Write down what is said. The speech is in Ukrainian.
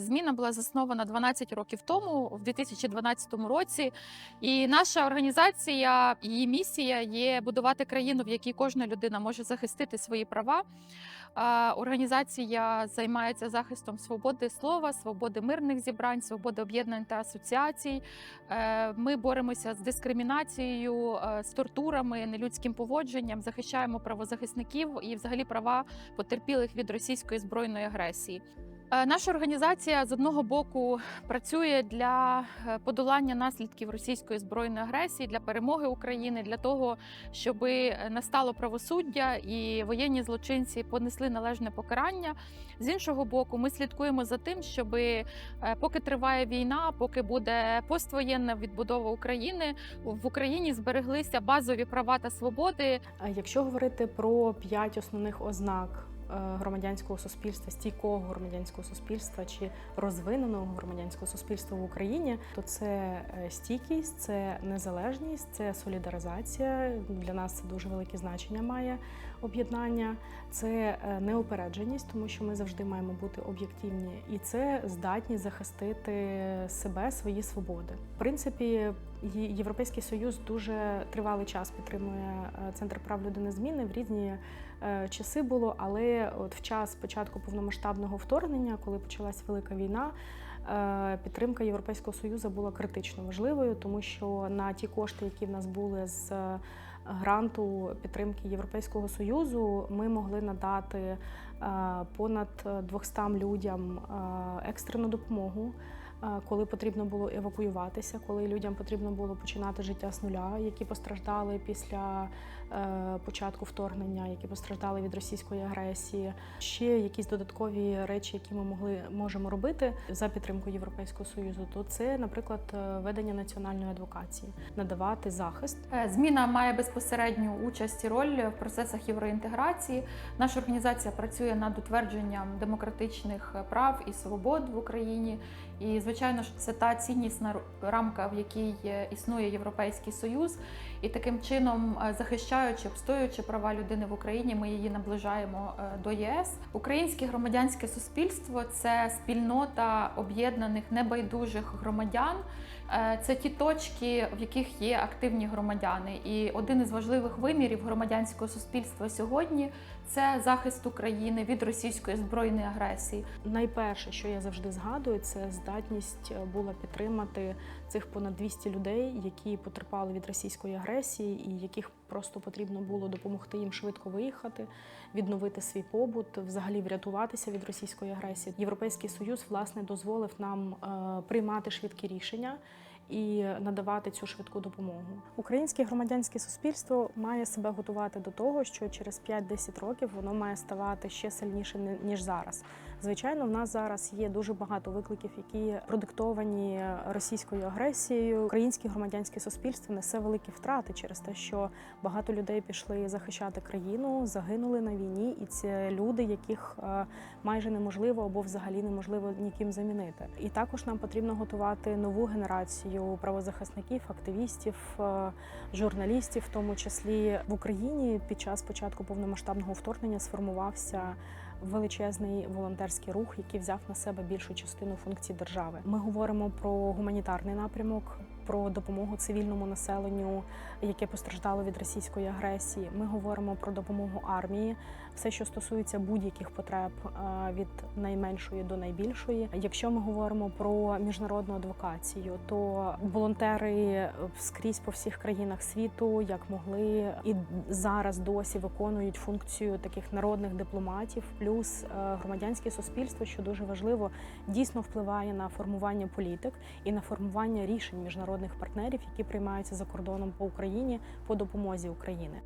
Зміна була заснована 12 років тому, в 2012 році. І наша організація, її місія є будувати країну, в якій кожна людина може захистити свої права. Організація займається захистом свободи слова, свободи мирних зібрань, свободи об'єднань та асоціацій. Е, Ми боремося з дискримінацією, е, з тортурами, нелюдським поводженням, захищаємо правозахисників і, взагалі, права потерпілих від російської збройної агресії. Е, Наша організація з одного боку працює для е, подолання наслідків російської збройної агресії, для перемоги України, для того, щоб настало правосуддя і воєнні злочинці понесли належне покарання. З іншого боку, ми слідкуємо за тим, щоб поки триває війна, поки буде поствоєнна відбудова України, в Україні збереглися базові права та свободи, А Якщо говорити про п'ять основних ознак е, громадянського суспільства, стійкого громадянського суспільства чи розвиненого громадянського суспільства в Україні, то це е, стійкість, це незалежність, це солідаризація. Для нас це дуже велике значення має об'єднання, це е, неупередженість, тому що ми завжди маємо бути об'єктивні, і це здатність захистити себе, свої свободи. В принципі, Європейський Союз дуже тривалий час підтримує е, центр прав людини зміни в різні е, часи було, але от в час початку повномасштабного вторгнення, коли почалась велика війна. е, Підтримка Європейського союзу була критично важливою, тому що на ті кошти, які в нас були з е, гранту підтримки Європейського союзу, ми могли надати е, понад 200 людям е, екстрену допомогу е, коли потрібно було евакуюватися, коли людям потрібно було починати життя з нуля, які постраждали після е, початку вторгнення, які постраждали від російської агресії. Ще якісь додаткові речі, які ми могли можемо робити за підтримку Європейського союзу, то це, наприклад, е, ведення національної адвокації, надавати захист. Е, Зміна має безпосередню участь і роль в процесах євроінтеграції. Наша організація працює над утвердженням демократичних прав і свобод в Україні. І, звичайно ж, це та ціннісна рамка, в якій е, існує Європейський Союз. І таким чином, е, захищаючи, обстоюючи права людини в Україні, ми її наближаємо е, до ЄС. Українське громадянське суспільство це спільнота об'єднаних небайдужих громадян. Це ті точки, в яких є активні громадяни. І один із важливих вимірів громадянського суспільства сьогодні це захист України від російської збройної агресії. Найперше, що я завжди згадую, це здатність е, була підтримати цих понад 200 людей, які потерпали від російської агресії, і яких просто потрібно було допомогти їм швидко виїхати, відновити свій побут, взагалі врятуватися від російської агресії. Європейський союз власне дозволив нам е, приймати швидкі рішення. І надавати цю швидку допомогу. Українське громадянське суспільство має себе готувати до того, що через 5-10 років воно має ставати ще сильніше ніж зараз. Звичайно, в нас зараз є дуже багато викликів, які продиктовані російською агресією. Українське громадянське суспільство несе великі втрати через те, що багато людей пішли захищати країну, загинули на війні, і це люди, яких е, майже неможливо або взагалі неможливо ніким замінити. І також нам потрібно готувати нову генерацію правозахисників, активістів, е, журналістів, в тому числі в Україні під час початку повномасштабного вторгнення сформувався величезний волонтерський рух, який взяв на себе більшу частину функцій держави. Ми говоримо про гуманітарний напрямок. Про допомогу цивільному населенню, яке постраждало від російської агресії. Ми говоримо про допомогу армії, все, що стосується будь-яких потреб е, від найменшої до найбільшої. Якщо ми говоримо про міжнародну адвокацію, то волонтери скрізь по всіх країнах світу, як могли, і зараз досі виконують функцію таких народних дипломатів, плюс е, громадянське суспільство, що дуже важливо, дійсно впливає на формування політик і на формування рішень міжнародних партнерів, які приймаються за кордоном по Україні по допомозі України.